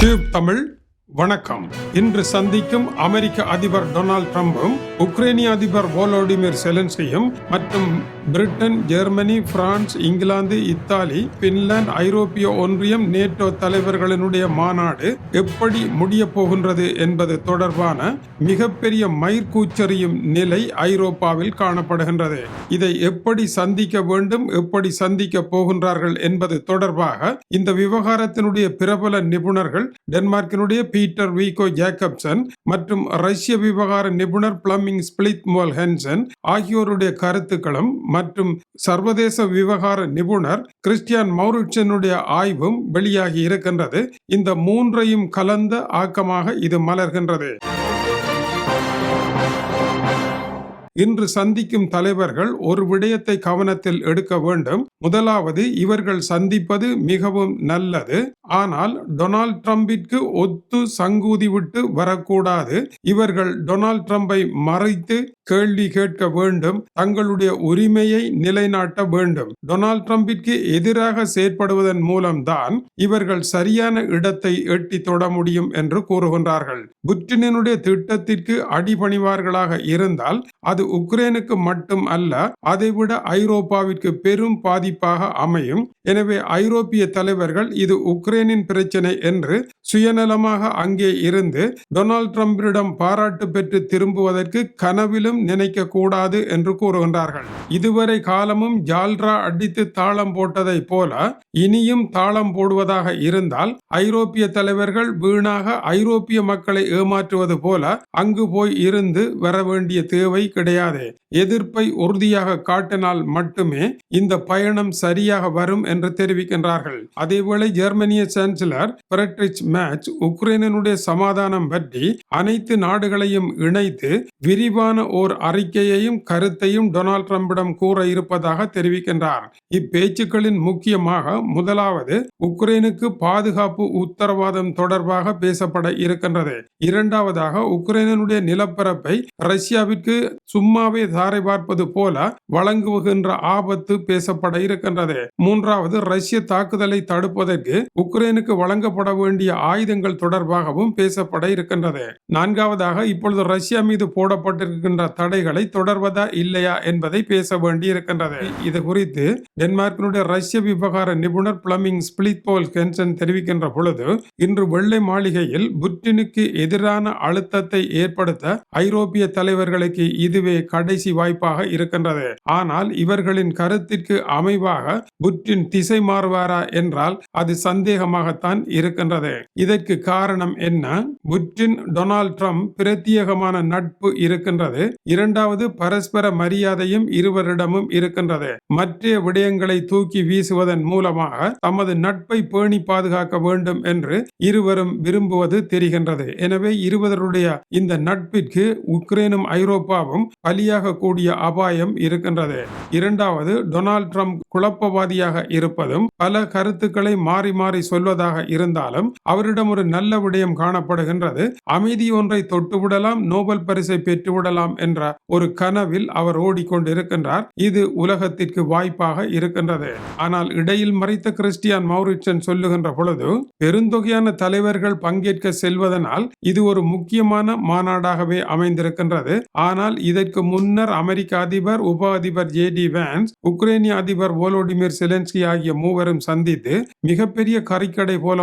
Tube Tamil வணக்கம். இன்று சந்திக்கும் அமெரிக்க அதிபர் டொனால்ட் ட்ரம்பும் உக்ரைனிய அதிபர் வோலோடிமிர் செலன்சியும் மற்றும் பிரிட்டன் ஜெர்மனி பிரான்ஸ் இங்கிலாந்து இத்தாலி பின்லாந்து ஐரோப்பிய ஒன்றியம் நேட்டோ தலைவர்களினுடைய மாநாடு எப்படி முடிய போகின்றது என்பது தொடர்பான மிகப்பெரிய மயிர்கூச்சறியும் நிலை ஐரோப்பாவில் காணப்படுகின்றது. இதை எப்படி சந்திக்க வேண்டும் எப்படி சந்திக்க போகின்றார்கள் என்பது தொடர்பாக இந்த விவகாரத்தினுடைய பிரபல நிபுணர்கள் டென்மார்க்கினுடைய பீட்டர் வீகோ ஜேக்கப்சன் மற்றும் ரஷ்ய விவகார நிபுணர் பிளமிங் ஸ்பிளித் மோல் ஹென்சன் ஆகியோருடைய கருத்துக்களும் மற்றும் சர்வதேச விவகார நிபுணர் கிறிஸ்டியான் மௌரிட்சனுடைய ஆய்வும் வெளியாகி இருக்கின்றது. இந்த மூன்றையும் கலந்த ஆக்கமாக இது மலர்கின்றது. இன்று சந்திக்கும் தலைவர்கள் ஒரு விடயத்தை கவனத்தில் எடுக்க வேண்டும். முதலாவது இவர்கள் சந்திப்பது மிகவும் நல்லது. ஆனால் டொனால்ட் ட்ரம்பிற்கு ஒத்து சங்கூதி விட்டு வரக்கூடாது. இவர்கள் டொனால்ட் ட்ரம்பை மறைத்து கேள்வி கேட்க வேண்டும் தங்களுடைய உரிமையை நிலைநாட்ட வேண்டும். டொனால்ட் ட்ரம்பிற்கு எதிராக செயற்படுவதன் மூலம்தான் இவர்கள் சரியான இடத்தை எட்டி தொட முடியும் என்று கூறுகின்றார்கள். புட்டினுடைய திட்டத்திற்கு அடிபணிவார்களாக இருந்தால் அது உக்ரைனுக்கு மட்டும் அல்ல அதைவிட ஐரோப்பாவிற்கு பெரும் பாதிப்பாக அமையும். எனவே ஐரோப்பிய தலைவர்கள் இது யுக்ரைனின் பிரச்சினை என்று சுயநலமாக அங்கே இருந்து டொனால்ட் ட்ரம்பிடம் பாராட்டு பெற்று திரும்புவதற்கு கனவிலும் நினைக்க கூடாது என்று கூறுகின்றார்கள். இதுவரை காலமும் ஜால்ரா அடித்து தாளம் போட்டதை போல இனியும் தாளம் போடுவதாக இருந்தால் ஐரோப்பிய தலைவர்கள் வீணாக ஐரோப்பிய மக்களை ஏமாற்றுவது போல அங்கு போய் இருந்து வர வேண்டிய தேவை கிடையாது. எதிர்ப்பை உறுதியாக காட்டினால் மட்டுமே இந்த பயணம் சரியாக வரும் என்று தெரிவிக்கின்றார்கள். அதேவேளை ஜெர்மனிய சான்சலர் பிரெட்ரிச் மேட்ச் உக்ரைனுடைய சமாதானம் பற்றி அனைத்து நாடுகளையும் இணைத்து விரிவான ஓர் அறிக்கையையும் கருத்தையும் டொனால்ட் ட்ரம்பிடம் கூற இருப்பதாக தெரிவிக்கின்றார். இப்பேச்சுக்களின் முக்கியமாக முதலாவது உக்ரைனுக்கு பாதுகாப்பு உத்தரவாதம் தொடர்பாக பேசப்பட இருக்கின்றது. இரண்டாவதாக உக்ரைனுடைய நிலப்பரப்பை ரஷ்யாவிற்கு சும்மாவே தாரை பார்ப்பது போல வழங்குகின்ற ஆபத்து பேசப்பட இருக்கின்றது. மூன்றாவது ரஷ்ய தாக்குதலை தடுப்பதற்கு உக்ரைனுக்கு வழங்கப்பட வேண்டிய ஆயுதங்கள் தொடர்பாகவும் பேசப்பட இருக்கின்றது. நான்காவதாக இப்பொழுது ரஷ்யா மீது போடப்பட்டிருக்கின்ற தடைகளை தொடர்வதா இல்லையா என்பதை பேச வேண்டியிருக்கின்றது. இது குறித்து டென்மார்க்கினுடைய ரஷ்ய விவகார நிபுணர் பிளமிங் ஸ்பிளித் போல் கென்சன் தெரிவிக்கின்ற பொழுது இன்று வெள்ளை மாளிகையில் புட்டினுக்கு எதிரான அழுத்தத்தை ஏற்படுத்த ஐரோப்பிய தலைவர்களுக்கு இதுவே கடைசி வாய்ப்பாக இருக்கின்றது. ஆனால் இவர்களின் கருத்திற்கு அமைவாக புட்டின் திசை மாறுவாரா என்றால் அது சந்தேகமாகத்தான் இருக்கின்றது. இதற்கு காரணம் என்ன? புட்டின் டொனால்ட் ட்ரம்ப் பிரத்யேகமான நட்பு இருக்கின்றது. இரண்டாவது பரஸ்பர மரியாதையும் இருவரிடமும் இருக்கின்றது. மற்ற விடயங்களை தூக்கி வீசுவதன் மூலமாக தமது நட்பை பேணி பாதுகாக்க வேண்டும் என்று இருவரும் விரும்புவது தெரிகின்றது. எனவே இருவருடைய இந்த நட்பிற்கு உக்ரைனும் ஐரோப்பாவும் பலியாக கூடிய அபாயம் இருக்கின்றது. இரண்டாவது டொனால்ட் ட்ரம்ப் குழப்பவாதியாக இருப்பதும் பல கருத்துக்களை மாறி மாறி சொல்வதாக இருந்தாலும் அவரிடம் ஒரு நல்ல விடயம் காணப்படுகின்றது. அமைதி ஒன்றை தொட்டுவிடலாம் நோபல் பரிசை பெற்றுவிடலாம் என்ற ஒரு கனவில் அவர் ஓடிக்கொண்டிருக்கின்றார். இது உலகத்திற்கு வாய்ப்பாக இருக்கின்றது. ஆனால் இடையில் மறைத்த கிறிஸ்டியான் மௌரிச்சன் சொல்லுகின்ற பொழுது பெருந்தொகையான தலைவர்கள் பங்கேற்க செல்வதனால் இது ஒரு முக்கியமான மாநாடாகவே அமைந்திருக்கின்றது. ஆனால் இதற்கு முன்னர் அமெரிக்க அதிபர் உப அதிபர் ஜே டி வேன்ஸ் உக்ரைனிய அதிபர் ஓலோடிமிர் செலன்ஸ்கி ஆகிய மூவரும் சந்தித்து மிகப்பெரிய கறிக்கடை போல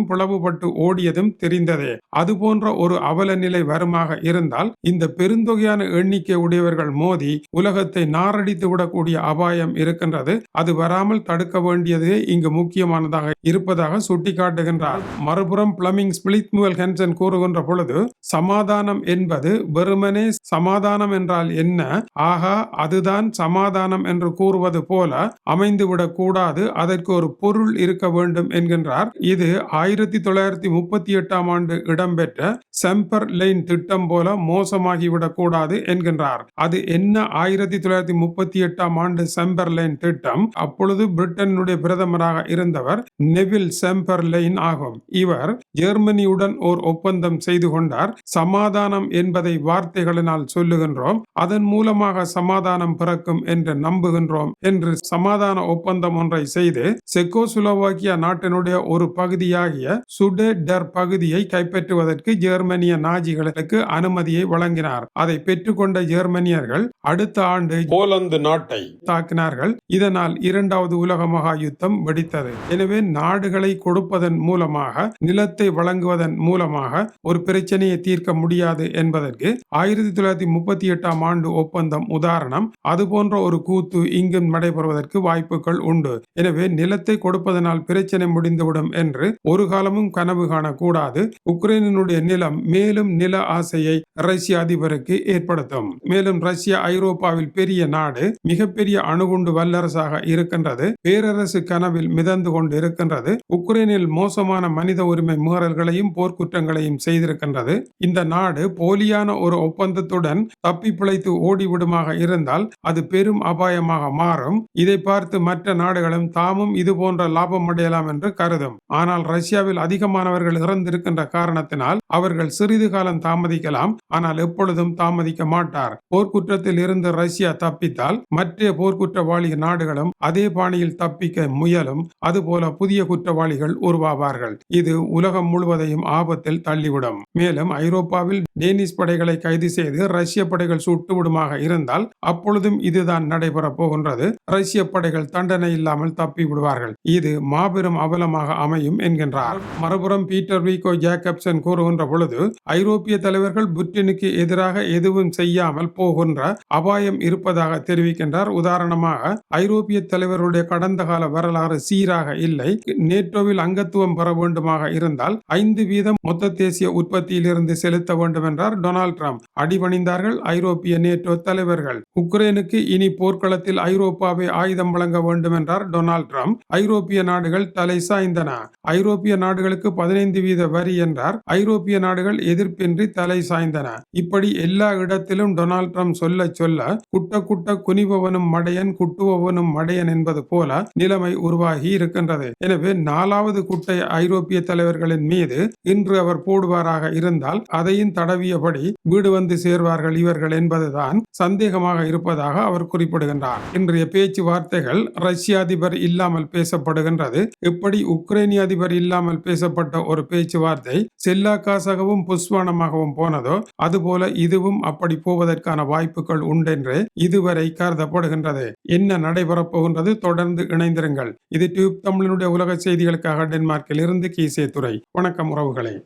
மோதிக்கொண்டதும் பிளவுபட்டு ஓடியதும் தெரிந்ததே. அது போன்ற ஒரு அவல நிலை வருமாக இருந்தால் இந்த பெருந்தொகையான எண்ணிக்கை உடையவர்கள் மோதி உலகத்தை நாரடித்து விடக்கூடிய அபாயம் இருக்கின்றது. அது வராமல் தடுக்க வேண்டியதே இங்கு முக்கியமானதாக இருப்பதாக சுட்டிக்காட்டுகின்றார். மறுபுறம் பிளமிங் ஸ்பிளித் முவல் ஹென்சன் கூறுகின்ற பொழுது சமாதானம் என்பது வெறுமனே சமாதானம் என்றால் என்ன? ஆகா அதுதான் சமாதானம் என்று கூறுவது போல அமைந்துவிடக் கூடாது. அதற்கு ஒரு பொருள் இருக்க வேண்டும் என்கின்றார். இது ஆயிரத்தி ஆயிரத்தி தொள்ளாயிரத்தி முப்பத்தி எட்டாம் ஆண்டு இடம்பெற்ற செம்பர் லைன் திட்டம் போல மோசமாகிவிடக் கூடாது என்கின்றார். அது என்ன ஆயிரத்தி தொள்ளாயிரத்தி முப்பத்தி எட்டாம் ஆண்டு செம்பர் லைன் திட்டம்? அப்பொழுது பிரிட்டனுடைய பிரதமராக இருந்தவர் நெவில் செம்பர் லைன் ஆகும். இவர் ஜெர்மனியுடன் ஓர் ஒப்பந்தம் செய்து கொண்டார். சமாதானம் என்பதை வார்த்தைகளினால் சொல்லுகின்றோம். அதன் மூலமாக சமாதானம் பிறக்கும் என்று நம்புகின்றோம் என்று சமாதான ஒப்பந்தம் ஒன்றை செய்து செக்கோசுலோவாக்கியா நாட்டினுடைய ஒரு பகுதியாகிய சுடெடர் பகுதியை கைப்பற்றுவதற்கு ஜெர்மனிய நாஜிகளுக்கு அனுமதியை வழங்கினார். அதை பெற்றுக்கொண்ட ஜெர்மனியர்கள் அடுத்த ஆண்டு போலந்து நாட்டை தாக்கினார்கள். இதனால் இரண்டாவது உலக மகா யுத்தம் வெடித்தது. எனவே நாடுகளை கொடுப்பதன் மூலமாக நிலத்தை வழங்குவதன் மூலமாக ஒரு பிரச்சனையை தீர்க்க முடியாது என்பதற்கு ஆயிரத்தி தொள்ளாயிரத்தி முப்பத்தி எட்டாம் ஆண்டு ஒப்பந்தம் உதாரணம். அது போன்ற ஒரு கூத்து இங்கும் நடைபெறுவதற்கு வாய்ப்புகள் உண்டு. எனவே நிலத்தை கொடுப்பதனால் பிரச்சனை முடிந்துவிடும் என்று ஒரு காலமும் கனவு காணக்கூடாது. உக்ரைனுடைய நிலம் மேலும் நில ஆசையை ரஷ்ய அதிபருக்கு ஏற்படுத்தும். மேலும் ரஷ்யா ஐரோப்பாவில் பெரிய நாடு மிகப்பெரிய அணுகுண்டு வல்லரசாக இருக்கின்றது. பேரரசு கனவில் மிதந்து கொண்டு இருக்கின்றது உக்ரைனில் மோசமான மனித உரிமை மீறல்களையும் போர்க்குற்றங்களையும் செய்திருக்கின்றது. இந்த நாடு போலியான ஒரு ஒப்பந்தத்துடன் தப்பி பிழைத்து ஓடிவிடுமாக இருந்தால் அது பெரும் அபாயமாக மாறும். இதை பார்த்து மற்ற நாடுகளும் தாமும் இது போன்ற லாபம் அடையலாம் என்று கருதும். ஆனால் ரஷ்யாவில் அதிகமானவர்கள் இறந்திருக்கின்ற காரணத்தினால் அவர்கள் சிறிது காலம் தாமதிக்கலாம். ஆனால் எப்பொழுதும் தாமதிக்க மாட்டார். போர்க்குற்றத்தில் இருந்து ரஷ்யா தப்பித்தால் மற்ற போர்க்குற்றவாளி நாடுகளும் அதே பாணியில் தப்பிக்க முயலும். அதுபோல புதிய குற்றவாளிகள் உருவாவார்கள். இது உலக உலகம் முழுவதையும் ஆபத்தில் தள்ளிவிடும். மேலும் ஐரோப்பாவில் டேனிஷ் படைகளை கைது செய்து ரஷ்ய படைகள் சுட்டுவிடுமாக இருந்தால் அப்பொழுதும் இதுதான் நடைபெறப் போகின்றது. ரஷ்ய படைகள் தண்டனை இல்லாமல் தப்பி விடுவார்கள். இது மாபெரும் அவலமாக அமையும் என்கின்றார். மறுபுறம் பீட்டர் வீகோ ஜேக்கப்சன் கூறுகின்ற பொழுது ஐரோப்பிய தலைவர்கள் புட்டினுக்கு எதிராக எதுவும் செய்யாமல் போகின்ற அபாயம் இருப்பதாக தெரிவிக்கின்றார். உதாரணமாக ஐரோப்பிய தலைவருடைய கடந்த கால வரலாறு சீராக இல்லை. நேட்டோவில் அங்கத்துவம் பெற வேண்டுமாக இருந்தால் என்றால் ஐந்து வீதம் மொத்த தேசிய உற்பத்தியிலிருந்து செலுத்த வேண்டும் என்றார் டொனால்ட் ட்ரம்ப். அடிபணிந்தார்கள் ஐரோப்பிய நேட்டோ தலைவர்கள். உக்ரைனுக்கு இனி போர்க்களத்தில் ஐரோப்பாவை ஆயுதம் வழங்க வேண்டும் என்றார் டொனால்ட் ட்ரம்ப். ஐரோப்பிய நாடுகள் தலை சாய்ந்தன. ஐரோப்பிய நாடுகளுக்கு பதினைந்து வீத வரி என்றார். ஐரோப்பிய நாடுகள் எதிர்ப்பின்றி தலை சாய்ந்தன. இப்படி எல்லா இடத்திலும் டொனால்ட் ட்ரம்ப் சொல்ல சொல்ல குட்ட குட்ட குனிபவனும் மடையன் குட்டுபவனும் மடையன் என்பது போல நிலைமை உருவாகி இருக்கின்றது. எனவே நாலாவது குட்டை ஐரோப்பிய தலைவர்களின் மீது இன்று அவர் போடுவாராக இருந்தால் அதையும் தடவியபடி வீடு வந்து சேர்வார்கள் இவர்கள் என்பதுதான் சந்தேகமாக இருப்பதாக அவர் குறிப்பிடுகின்றார். இன்றைய பேச்சுவார்த்தைகள் ரஷ்ய அதிபர் இல்லாமல் பேசப்படுகின்றது. இப்படி உக்ரைனிய அதிபர் இல்லாமல் பேசப்பட்ட ஒரு பேச்சுவார்த்தை செல்லாக்காசாகவும் புஷ்வானமாகவும் போனதோ அதுபோல இதுவும் அப்படி போவதற்கான வாய்ப்புகள் உண்டென்று இதுவரை கருதப்படுகின்றது. என்ன நடைபெறப் போகின்றது தொடர்ந்து இணைந்திருங்கள். இது டியூப் தமிழனுடைய உலக செய்திகளுக்காக டென்மார்க்கில் இருந்து கீசே துறை வணக்கம் உறவுகளே.